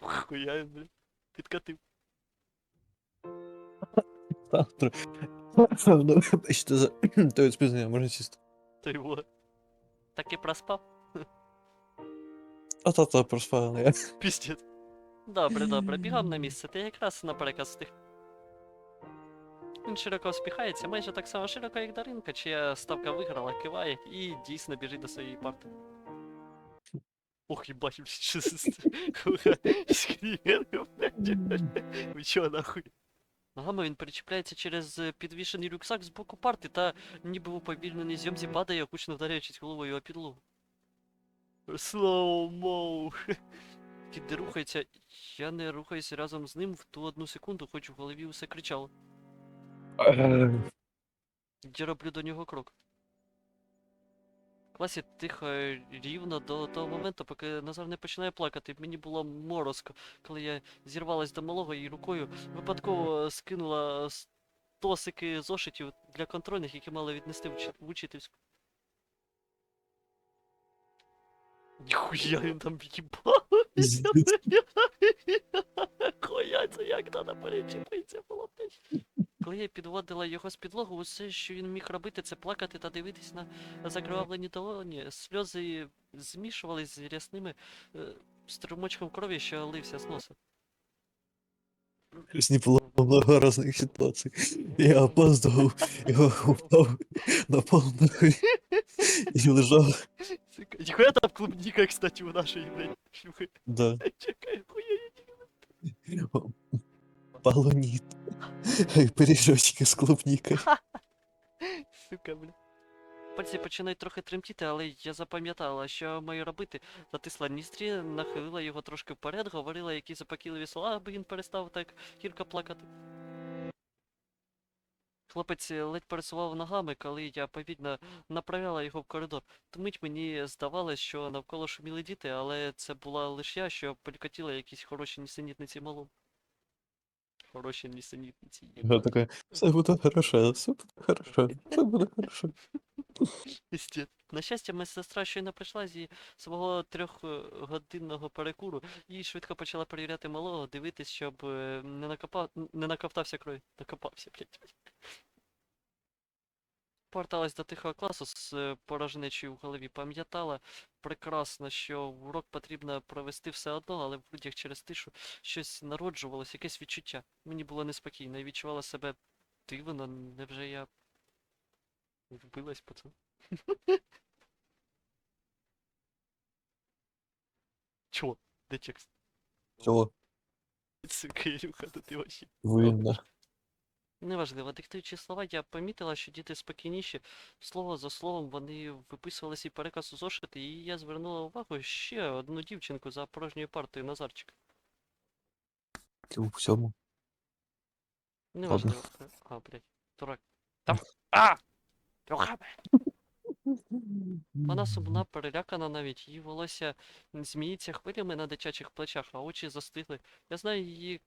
Хуя, блядь. Підкатив. Завтра. Ну, вибачте за той спізнення, можна сісти. Ти його. Так і проспав. А та та проспали я. Піздець. Добре, добре, бігом на місце, ти якраз на переказ встиг. Він широко всміхається, майже так само широко, як Даринка, чия ставка виграла, киває і дійсно біжить до своєї парти. Ох, за скрінер, блядь. Ви чого нахуй? Ногами він перечіпляється через е, підвішений рюкзак з боку парти та ніби в уповільненій зйомці падає, гучно вдаряючись головою о підлогу. Mo. Кіт не рухається, я не рухаюся разом з ним в ту одну секунду, хоч в голові усе кричало. Я роблю до нього крок. Класі тихо е, рівно до того моменту, поки Назар не починає плакати. Мені було морозко, коли я зірвалась до малого і рукою випадково скинула стосики зошитів для контрольних, які мали віднести в учительську. Ніхуя він там в'їбав. Хуя, це як треба перечепитися було блядь. Коли підводила його з підлогу, усе, що він міг робити, це плакати та дивитись на закривавлені долоні. Сльози змішувались з рясними е, струмочком крові, що лився з носа. Не було много разных ситуаций. Я опоздал, я упал на пол нахуй и лежал. Ніхуя там клубника, кстати, у нашої, блядь, шлюхи. Да, Чекай, хуя. полунит. Пиріжочки з клубникою. Сука, бля. Пальці починають трохи тремтіти, але я запам'ятала, що маю робити. Затисла ністрі, нахилила його трошки вперед, говорила якісь запакіливі слова, аби він перестав так гірко плакати. Хлопець ледь пересував ногами, коли я повільно направляла його в коридор. Томить мені здавалось, що навколо шуміли діти, але це була лише я, що полькотіла якісь хороші нісенітниці малому. Хороші нісенітниці. Я така, все буде хорошо, все буде хорошо, все буде хорошо. На щастя, медсестра щойно прийшла зі свого трьохгодинного перекуру і швидко почала перевіряти малого, дивитись, щоб е, не накопав, не накоптався крові. Накопався, блядь. Поверталась до тихого класу з е, порожнечою в голові. Пам'ятала прекрасно, що урок потрібно провести все одно, але в грудях через тишу щось народжувалось, якесь відчуття. Мені було неспокійно, я відчувала себе дивно, невже я вбилась, пацан? Чо? Де текст? Чого? Сука, Ілюха, ну ти вообще. Винна. Неважливо, диктуючи слова, я помітила, що діти спокійніші. Слово за словом вони виписувалися і переказ у зошити, і я звернула увагу ще одну дівчинку за порожньою партою Назарчик. Ти у всьому. Неважливо. А, блядь, дурак. Там. А! Рухами! Вона сумна, перелякана навіть, її волосся зміється хвилями на дитячих плечах, а очі застигли. Я знаю її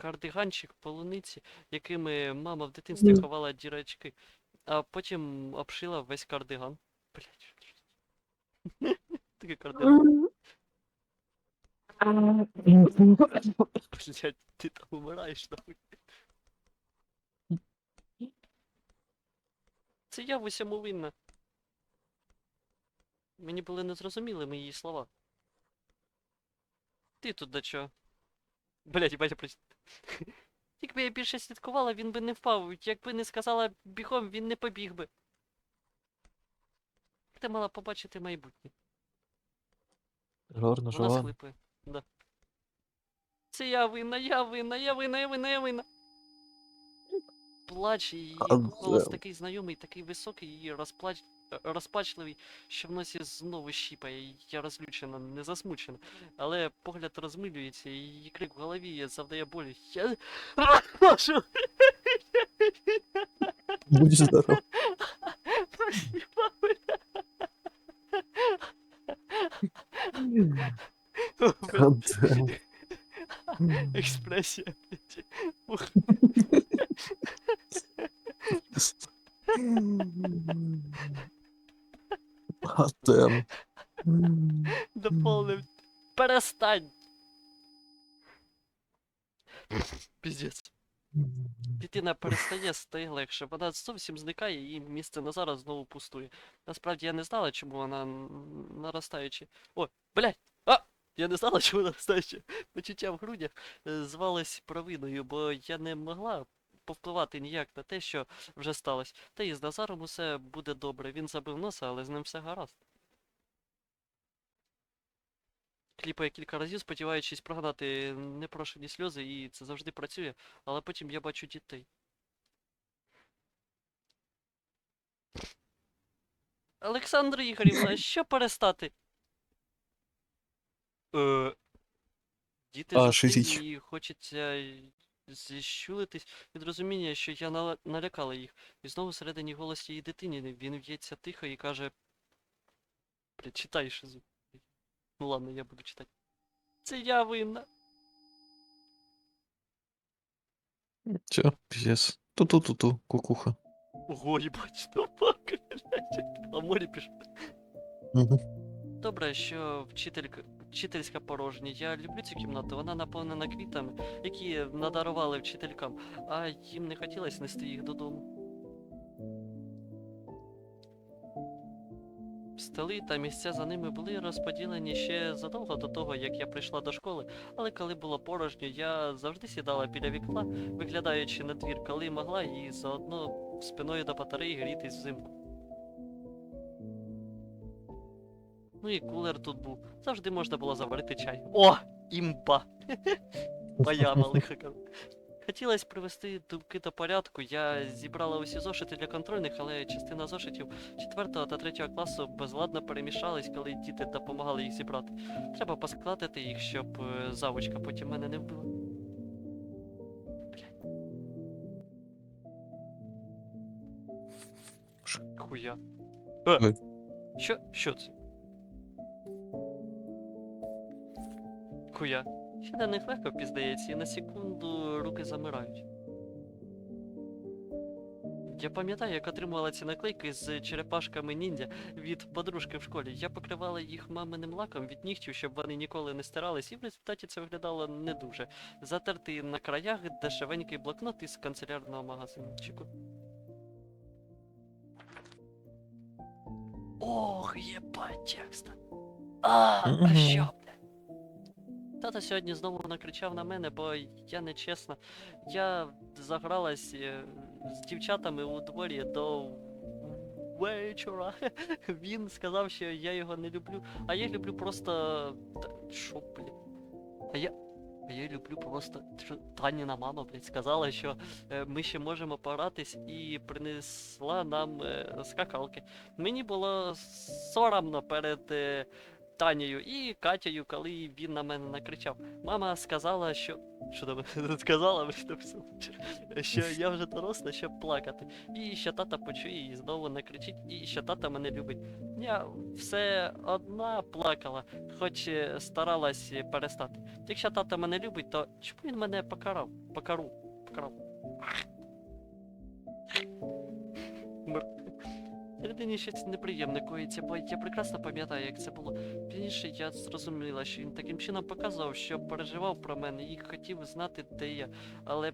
кардиганчик полуниці, якими мама в дитинстві ховала дірочки, а потім обшила весь кардиган. Блять. Такий кардиган. Блять, ти там умираєш нахуй. Це я в усьому винна. Мені були незрозумілими її слова. Ти тут до чого? Блять, батя проч... Якби я більше слідкувала, він би не впав. Якби не сказала бігом, він не побіг би. Ти мала побачити майбутнє. Гарно, Вона жива. схлипує. Да. Це я винна, я винна, я винна, я винна, я винна. Плач, її А голос такий знайомий, такий високий і розплач... розпачливий, що в носі знову щіпає. і Я розлючена, не засмучена. Але погляд розмилюється, і її крик в голові завдає болі. Я... Прошу! Будь здоров. Експресія, блядь. Ух, Goddamn. доповнив перестань! Піздець. Дитина перестає стає легше, вона зовсім зникає і місце на зараз знову пустує. Насправді я не знала, чому вона наростаючи. О, блядь! А! Я не знала, чому наростаючи почуття в грудях е, звалось провиною, бо я не могла повпливати ніяк на те, що вже сталося. Та і з Назаром усе буде добре. Він забив носа, але з ним все гаразд. Кліпає кілька разів, сподіваючись прогнати непрошені сльози, і це завжди працює, але потім я бачу дітей. Олександра Ігорівна, що перестати? Е, діти А, і хочеться зіщулитись від розуміння, що я налякала їх. І знову всередині голос її дитині він в'ється тихо і каже. Блядь, читай шизу. Ну ладно, я буду читати. Це я винна. Чо, піздец. Ту-ту-ту-ту, кукуха. Ого, їбать, що пака, блядь. А морі пішов. Добре, що вчителька, вчительська порожня. Я люблю цю кімнату, вона наповнена квітами, які надарували вчителькам, а їм не хотілося нести їх додому. Столи та місця за ними були розподілені ще задовго до того, як я прийшла до школи, але коли було порожньо, я завжди сідала біля вікна, виглядаючи на двір, коли могла, і заодно спиною до батареї грітись взимку. Ну і кулер тут був. Завжди можна було заварити чай. О! Імба! Моя малиха. Хотілося привести думки до порядку. Я зібрала усі зошити для контрольних, але частина зошитів 4 та 3 класу безладно перемішались, коли діти допомагали їх зібрати. Треба поскладати їх, щоб е, завучка потім мене не вбила. Блядь. Ш- Хуя. Е, що, що це? Хуя. Ще на них легко піздається, і на секунду руки замирають. Я пам'ятаю, як отримувала ці наклейки з черепашками ніндзя від подружки в школі. Я покривала їх маминим лаком від нігтів, щоб вони ніколи не стирались, і в результаті це виглядало не дуже. Затертий на краях дешевенький блокнот із канцелярного магазинчику. Ох, єбать текста. А, а що? Тато сьогодні знову накричав на мене, бо я нечесна. Я загралась е, з дівчатами у дворі до вечора. Він сказав, що я його не люблю, а я люблю просто. Що, блін? А я. А я люблю просто. Таніна мама, блядь, сказала, що е, ми ще можемо поратись і принесла нам е, скакалки. Мені було соромно перед е, Танією і Катєю, коли він на мене накричав. Мама сказала, що. Що мене сказала, що я вже доросла, щоб плакати. І що тата почує і знову накричить, і що тата мене любить. Я все одна плакала, хоч е, старалась е, перестати. Якщо тата мене любить, то чому він мене покарав? Покару. Покарав. Всередині щось неприємне коїться, бо я прекрасно пам'ятаю, як це було. Пізніше я зрозуміла, що він таким чином показував, що переживав про мене і хотів знати, де я. Але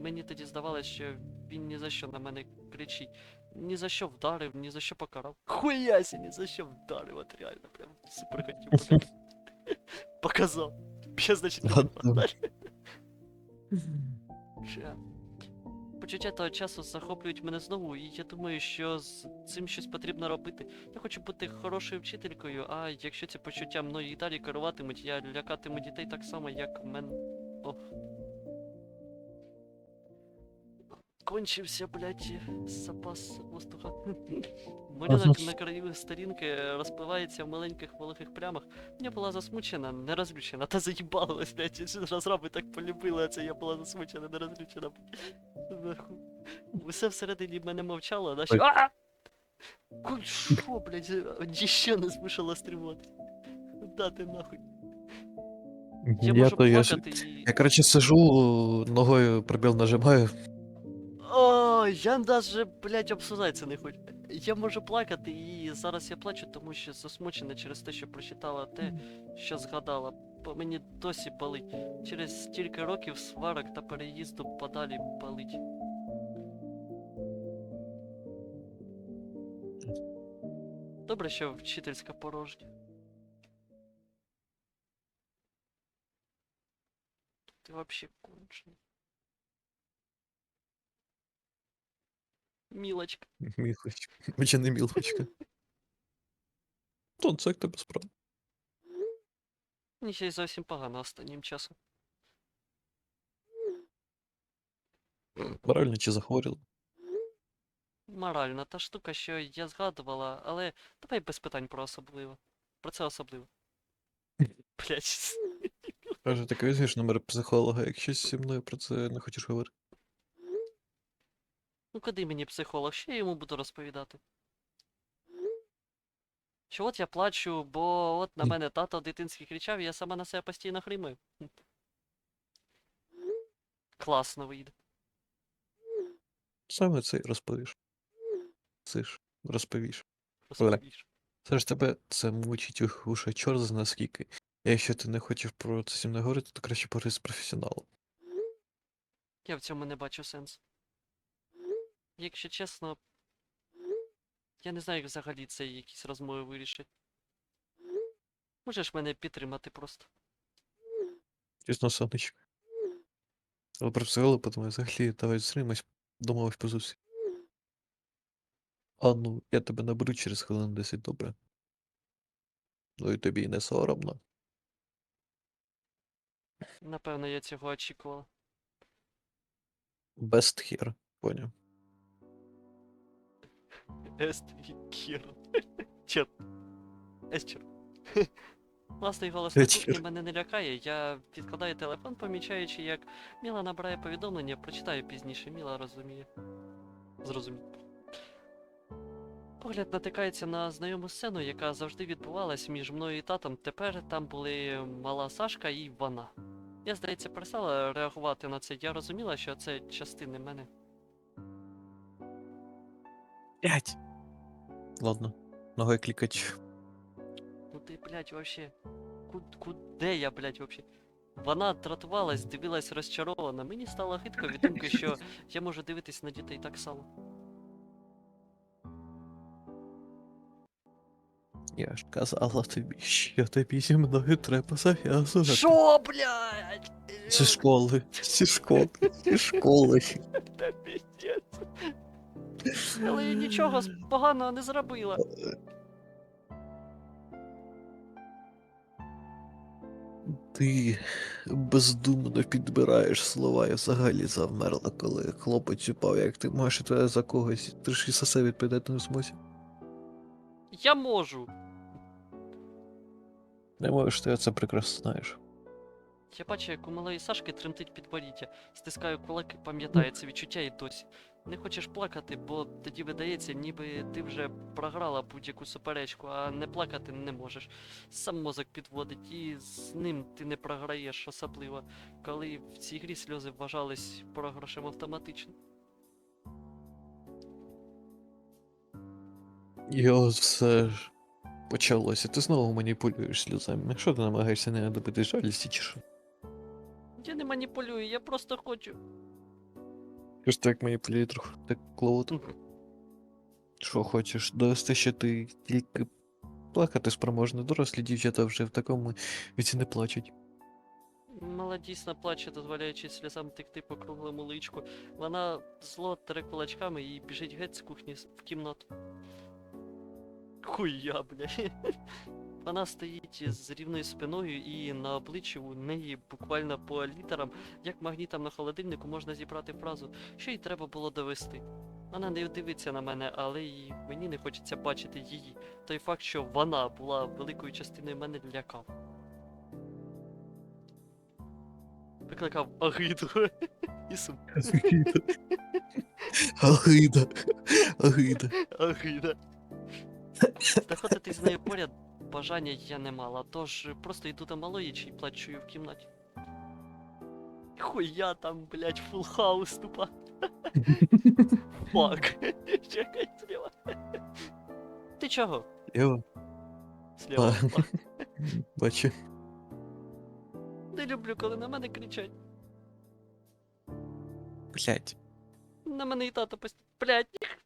мені тоді здавалося, що він ні за що на мене кричить. Ні за що вдарив, ні за що покарав. Хуясі, ні за що вдарив, от реально, прям супер хотів. Показав. Без значить. Ще. Почуття того часу захоплюють мене знову, і я думаю, що з цим щось потрібно робити. Я хочу бути хорошою вчителькою, а якщо ці почуття мною і далі керуватимуть, я лякатиму дітей так само, як мен. Ох. Кончився, блядь, запас воздуха. Малюнок на краю сторінки розпливається в маленьких вологих плямах. Я була засмучена, не розлючена, та заїбалась, блядь, що розраби так полюбили, а це я була засмучена, не розлючена. Усе всередині мене мовчало, а. А! Ку- Що, блядь, ніщо не змушало стримуватись. Да ти нахуй. Я, Я можу то я, і. я короче сижу, ногою пробіл нажимаю. Я даже, блядь, обсуждати не хочу. Я можу плакати, і зараз я плачу, тому що засмучена через те, що прочитала те, що згадала. Мені досі болить. Через стільки років сварок та переїзду подалі болить. Добре, що вчительська порожня. Ти вообще кончений. Мілочка. Мілочка. Чи не мілочка? То це як тебе справа. Мені ще й зовсім погано останнім часом. Морально чи захворіла? Морально, та штука, що я згадувала, але давай без питань про особливо. Про це особливо. Блять. Каже, так візьмеш номер психолога, якщо зі мною про це не хочеш говорити. Ну куди мені психолог? Що я йому буду розповідати? Що от я плачу, бо от на мене тато в дитинстві кричав, і я сама на себе постійно хримив. Класно вийде. Саме це й розповіш. Це ж розповіш. Розповіш. Це ж тебе це мучить уже чорт зна скільки. А якщо ти не хочеш про це зі мною говорити, то краще поговори з професіоналом. Я в цьому не бачу сенсу. Якщо чесно, я не знаю, як взагалі це якісь розмови вирішить. Можеш мене підтримати просто. Чесно, сонечко. Але про психолога подумай, взагалі, давай зустрінемось, домовись по зусі. А ну, я тебе наберу через хвилин 10, добре. Ну і тобі не соромно. Напевно, я цього очікувала. Best here, поняв. Естрікір. Чорт. Есчер. Власний голос на кухні мене не лякає. Я відкладаю телефон, помічаючи, як Міла набирає повідомлення, прочитаю пізніше. Міла розуміє. Зрозумів. Погляд натикається на знайому сцену, яка завжди відбувалась між мною і татом. Тепер там були мала Сашка і вона. Я, здається, перестала реагувати на це. Я розуміла, що це частини мене. П'ять. Ладно, ногой клікать. Ну ти, блядь, вообще. Ку- Куди я, блядь, вообще? Вона тратувалась, дивилась розчарована. Мені стало гидко від думки, що я можу дивитись на дітей так само. Я ж казала тобі, що тобі зі мною треба зав'язувати. Що, блядь? Зі школи, зі школи, зі школи. Та. Але я нічого поганого не зробила. Ти бездумно підбираєш слова і взагалі завмерла, коли хлопець упав, як ти можеш тебе за когось. Ти ж і за себе відповідати не змозі. Я можу. Не можеш, ти це прекрасно знаєш. Я бачу, як у малої Сашки тремтить підборіддя. Стискаю кулаки, пам'ятаю це відчуття і досі. Не хочеш плакати, бо тоді видається, ніби ти вже програла будь-яку суперечку, а не плакати не можеш. Сам мозок підводить, і з ним ти не програєш особливо, коли в цій грі сльози вважались програшем автоматично. І ось все ж почалося. Ти знову маніпулюєш сльозами. Що ти намагаєшся не добити жалісті чи що? Я не маніпулюю, я просто хочу. Ж так маніпулює трохи так клоут. Що хочеш, довести, що ти тільки плакати спроможна. Дорослі дівчата вже в такому віці не плачуть. Мала дійсно плаче, дозволяючи сльозам текти по круглому личку. Вона зло тере кулачками і біжить геть з кухні в кімнату. Хуя, бля. Вона стоїть з рівною спиною і на обличчі у неї буквально по літерам, як магнітом на холодильнику можна зібрати фразу, що їй треба було довести. Вона не дивиться на мене, але і мені не хочеться бачити її. Той факт, що вона була великою частиною мене лякав. Викликав агиду і сум. Агида. Агида. Агида. Знаходити з нею поряд бажання я не мала, тож просто йду до малої чи плачу в кімнаті. Хуя там, блять, фул хаус тупа. Фак. Чекай слева. Ти чого? Йо, Слева. А. бачу. люблю, коли на мене кричать. Блять. На мене і тато постійно. Блядь, ніх-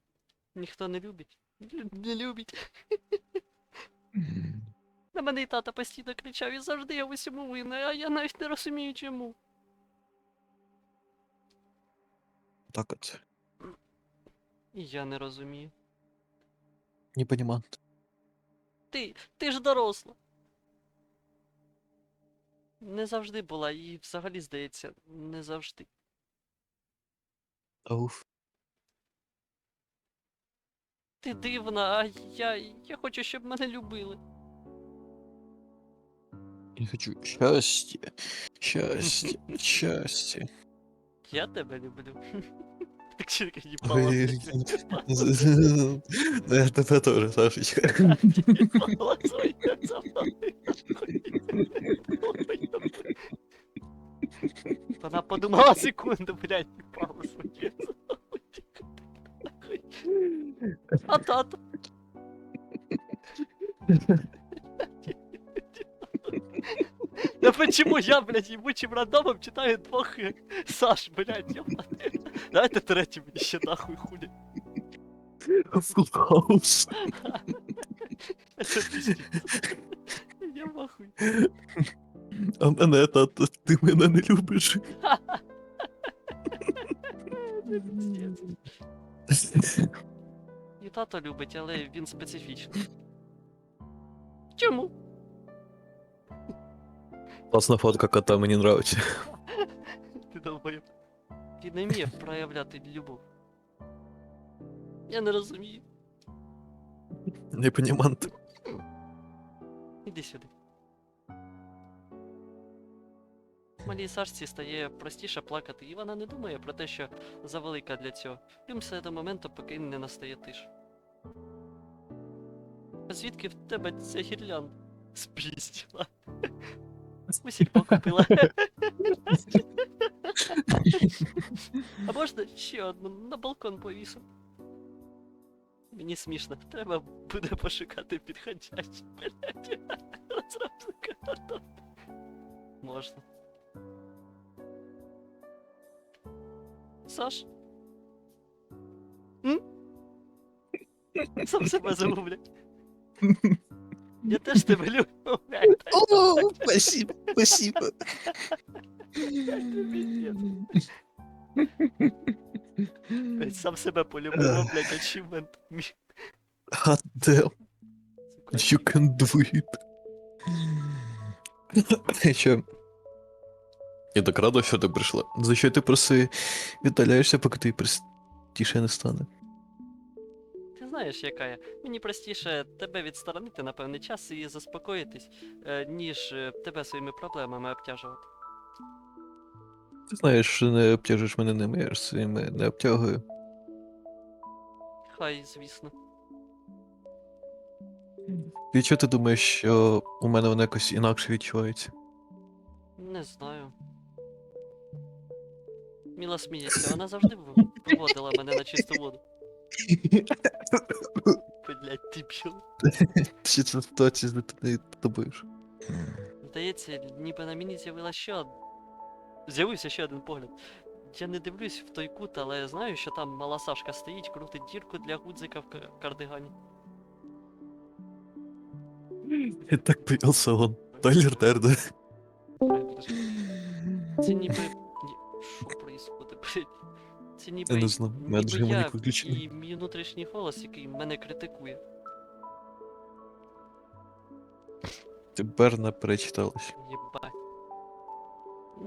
ніхто не любить. Не любить. На мене і тата постійно кричав, і завжди я в усьому винна, а я навіть не розумію чому. Так от. І я не розумію. Не понимаю. Ти, ти ж доросла. Не завжди була, і взагалі, здається, не завжди. Ауф. Ти дивна, а я. я хочу, щоб мене любили. Я хочу счастья. Счастья. Счастья. Я тебе люблю. Так чирка їбала. Ой, Ну, я тебе тоже, Сашечка. Вона подумала секунду, блядь, їбала своє. А тато? Да почему я, блядь, ебучим рандомом читаю двух Саш, блядь, ёбаный. Дайте третий мне ще нахуй хули. Это пиздец. Я в ахуй. А мене, тато, ти мене не любиш. Это пиздец. І тато любить, але він специфічний. Чому? Класна фотка кота, мені нравиться. Ти долбоєб. Він не вміє проявляти любов. Я не розумію. Не понимаю. Іди сюди. Малій Сашці стає простіше плакати, і вона не думає про те, що завелика для цього. Тим все до моменту, поки не настає тиш. А звідки в тебе ця гірлянда? Спізділа. Усіх покупила. А можна ще одну на балкон повісу? Мені смішно, треба буде пошукати підходящий, блядь. Можна. Саш? М? Сам себе замовлять. Я теж тебе люблю, блядь. О, спасибо, спасибо. Блядь, Сам себе полюбив, блядь, ачівмент. God damn, you can do it. Що? Я так рада, що ти прийшла. За що ти просто віддаляєшся, поки ти простіше не стане? Ти знаєш, яка я. Мені простіше тебе відсторонити на певний час і заспокоїтись, е, ніж е, тебе своїми проблемами обтяжувати. Ти знаєш, що не обтяжуєш мене ними, я ж своїми не обтягую. Хай, звісно. І чого ти думаєш, що у мене воно якось інакше відчувається? Не знаю. Міла сміється, вона завжди виводила мене на чисту воду. Блять, ти б'єл. Чи це ситуація з дитиною тобою ж? Здається, ніби на мені з'явилася ще од... З'явився ще один погляд. Я не дивлюсь в той кут, але знаю, що там мала Сашка стоїть, крутить дірку для гудзика в кар- кардигані. Я так боялся он. Тайлер Дерде. Це ніби. Що происходит, блять? Це ніби. Я не знаю, у мене ніби я виключений. і мій внутрішній голос, який мене критикує. Тепер не перечиталась. Єбать.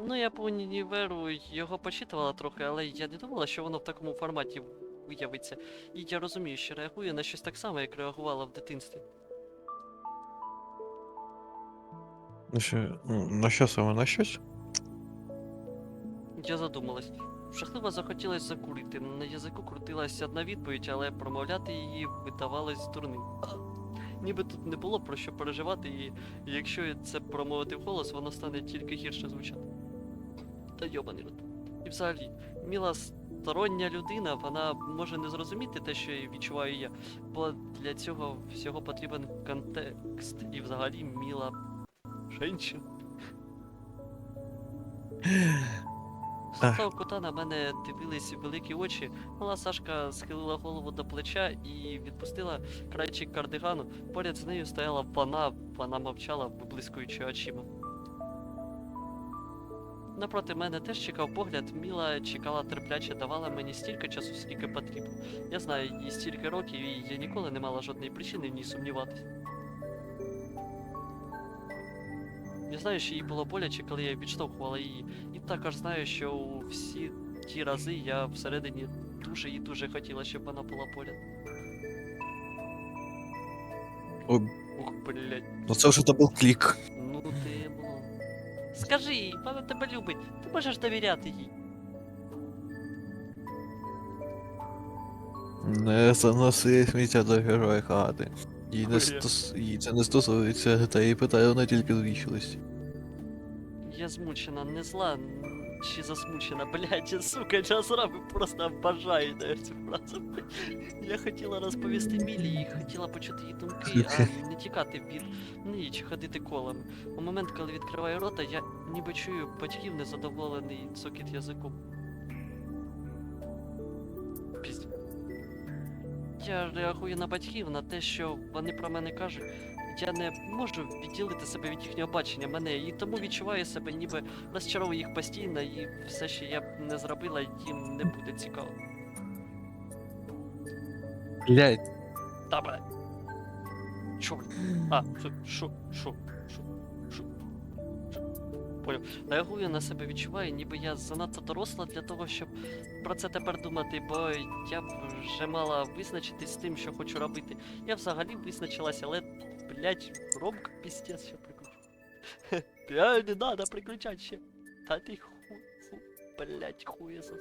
Ну, я по універу його почитувала трохи, але я не думала, що воно в такому форматі виявиться. І я розумію, що реагує на щось так само, як реагувала в дитинстві. Ну що, ну, на що саме на щось? Я задумалась. Жахливо захотілось закурити. На язику крутилась одна відповідь, але промовляти її видавалось дурним. Ніби тут не було про що переживати, і якщо це промовити вголос, воно стане тільки гірше звучати. Та йобаний рот. І взагалі, міла стороння людина, вона може не зрозуміти те, що відчуваю я, бо для цього всього потрібен контекст. І взагалі міла женщина. А. З того кута на мене дивились великі очі. Мала Сашка схилила голову до плеча і відпустила крайчик кардигану. Поряд з нею стояла вона, вона мовчала, виблискуючи очима. Напроти мене теж чекав погляд, Міла чекала терпляче, давала мені стільки часу, скільки потрібно. Я знаю їй стільки років, і я ніколи не мала жодної причини в ній сумніватись. Я знаю, що їй було боляче, коли я відштовхувала її. І також знаю, що у всі ті рази я всередині дуже і дуже хотіла, щоб вона була поряд. О, Ух, блядь. ну це вже дабл-клік. Ну ти було. Скажи їй, вона тебе любить. Ти можеш довіряти їй. Не заноси сміття до героя хати. Їй, не стос... їй це не стосується, та їй питає вона тільки з вічливості. Я змучена, не зла, чи засмучена, блядь, сука, час робив, просто обожаю да, цю фразу. Я хотіла розповісти Мілі і хотіла почути її думки, а не тікати від неї чи ходити колами. У момент, коли відкриваю рота, я ніби чую батьків незадоволений цокіт язиком. Я реагую на батьків, на те, що вони про мене кажуть. Я не можу відділити себе від їхнього бачення мене, і тому відчуваю себе, ніби розчаровую їх постійно, і все, що я б не зробила, їм не буде цікаво. Блять, Добре. Чо? А, шо, шо, що? Понял. Реагую на себе, відчуваю, ніби я занадто доросла для того, щоб про це тепер думати, бо я б вже мала визначитись з тим, що хочу робити. Я взагалі визначилася, але, блять, Ромка піздець ще приключу. Не надо приключати ще. Та ти ху, ху, блять, хуєсос.